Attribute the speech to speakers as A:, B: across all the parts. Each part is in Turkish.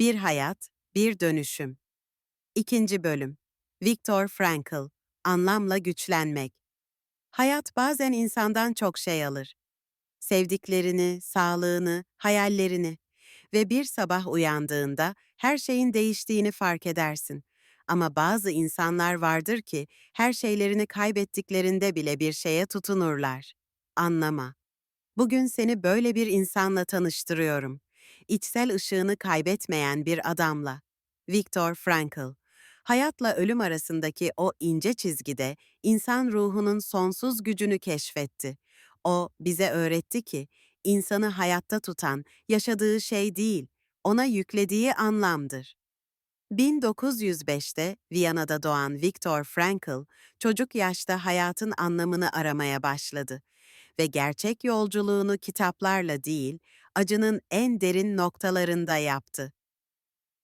A: Bir Hayat, Bir Dönüşüm. İkinci Bölüm Viktor Frankl Anlamla Güçlenmek Hayat bazen insandan çok şey alır. Sevdiklerini, sağlığını, hayallerini ve bir sabah uyandığında her şeyin değiştiğini fark edersin. Ama bazı insanlar vardır ki her şeylerini kaybettiklerinde bile bir şeye tutunurlar. Anlama. Bugün seni böyle bir insanla tanıştırıyorum. İçsel ışığını kaybetmeyen bir adamla. Viktor Frankl. Hayatla ölüm arasındaki o ince çizgide insan ruhunun sonsuz gücünü keşfetti. O bize öğretti ki insanı hayatta tutan yaşadığı şey değil, ona yüklediği anlamdır. 1905'te Viyana'da doğan Viktor Frankl, çocuk yaşta hayatın anlamını aramaya başladı ve gerçek yolculuğunu kitaplarla değil, acının en derin noktalarında yaptı.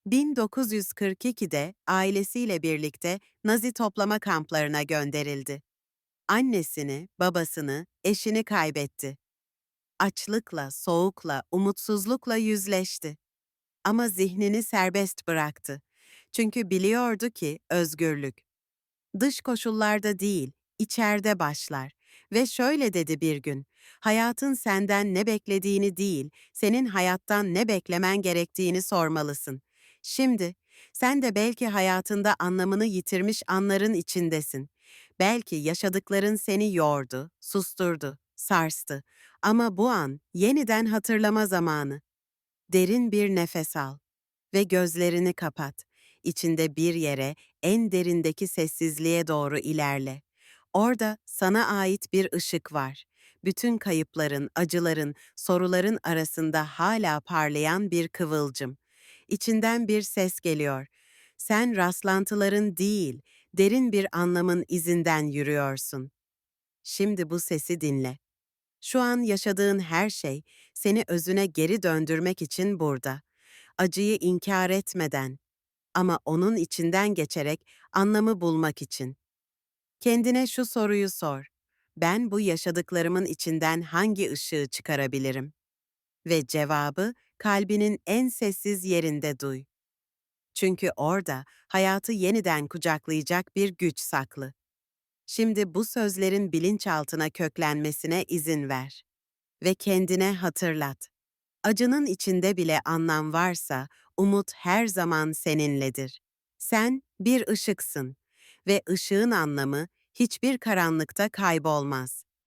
A: 1942'de ailesiyle birlikte Nazi toplama kamplarına gönderildi. Annesini, babasını, eşini kaybetti. Açlıkla, soğukla, umutsuzlukla yüzleşti. Ama zihnini serbest bıraktı. Çünkü biliyordu ki özgürlük dış koşullarda değil, içeride başlar. Ve şöyle dedi bir gün, hayatın senden ne beklediğini değil, senin hayattan ne beklemen gerektiğini sormalısın. Şimdi, sen de belki hayatında anlamını yitirmiş anların içindesin. Belki yaşadıkların seni yordu, susturdu, sarstı. Ama bu an yeniden hatırlama zamanı. Derin bir nefes al ve gözlerini kapat. İçinde bir yere, en derindeki sessizliğe doğru ilerle. Orada sana ait bir ışık var. Bütün kayıpların, acıların, soruların arasında hala parlayan bir kıvılcım. İçinden bir ses geliyor. Sen rastlantıların değil, derin bir anlamın izinden yürüyorsun. Şimdi bu sesi dinle. Şu an yaşadığın her şey seni özüne geri döndürmek için burada. Acıyı inkar etmeden ama onun içinden geçerek anlamı bulmak için. Kendine şu soruyu sor. Ben bu yaşadıklarımın içinden hangi ışığı çıkarabilirim? Ve cevabı kalbinin en sessiz yerinde duy. Çünkü orada hayatı yeniden kucaklayacak bir güç saklı. Şimdi bu sözlerin bilinçaltına köklenmesine izin ver ve kendine hatırlat. Acının içinde bile anlam varsa, umut her zaman seninledir. Sen bir ışıksın ve ışığın anlamı hiçbir karanlıkta kaybolmaz.